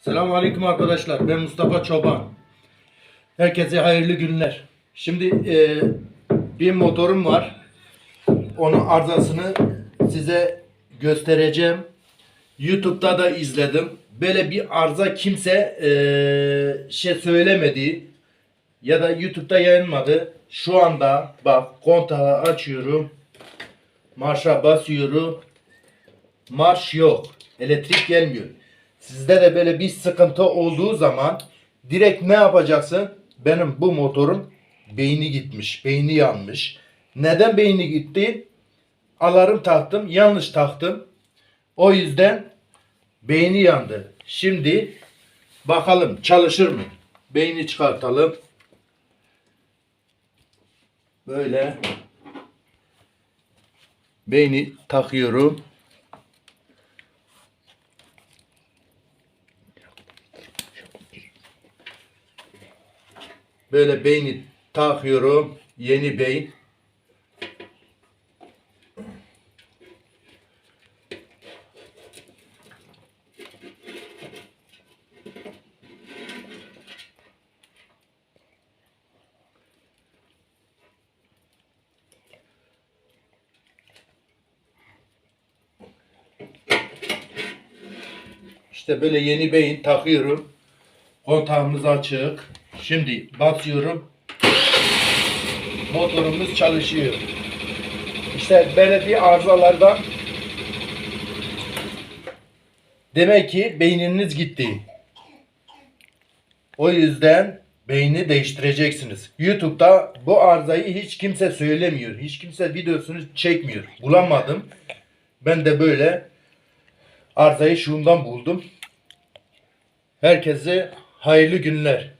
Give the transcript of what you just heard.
Selamun Aleyküm arkadaşlar. Ben Mustafa Çoban. Herkese hayırlı günler. Şimdi e, bir motorum var. Onun arızasını size göstereceğim. YouTube'da da izledim. Böyle bir arıza kimse e, şey söylemedi ya da YouTube'da yayınmadı. Şu anda bak kontağı açıyorum. Marşa basıyorum. Marş yok. Elektrik gelmiyor. Sizde de böyle bir sıkıntı olduğu zaman direkt ne yapacaksın? Benim bu motorun beyni gitmiş, beyni yanmış. Neden beyni gitti? Alarm taktım, yanlış taktım. O yüzden beyni yandı. Şimdi bakalım çalışır mı? Beyni çıkartalım. Böyle beyni takıyorum. Böyle beyni takıyorum. Yeni beyin. İşte böyle yeni beyin takıyorum. Kontağımız açık. Şimdi basıyorum. Motorumuz çalışıyor. İşte bir arızalardan demek ki beyniniz gitti. O yüzden beyni değiştireceksiniz. YouTube'da bu arızayı hiç kimse söylemiyor. Hiç kimse videosunu çekmiyor. Bulamadım. Ben de böyle arızayı şundan buldum. Herkese hayırlı günler.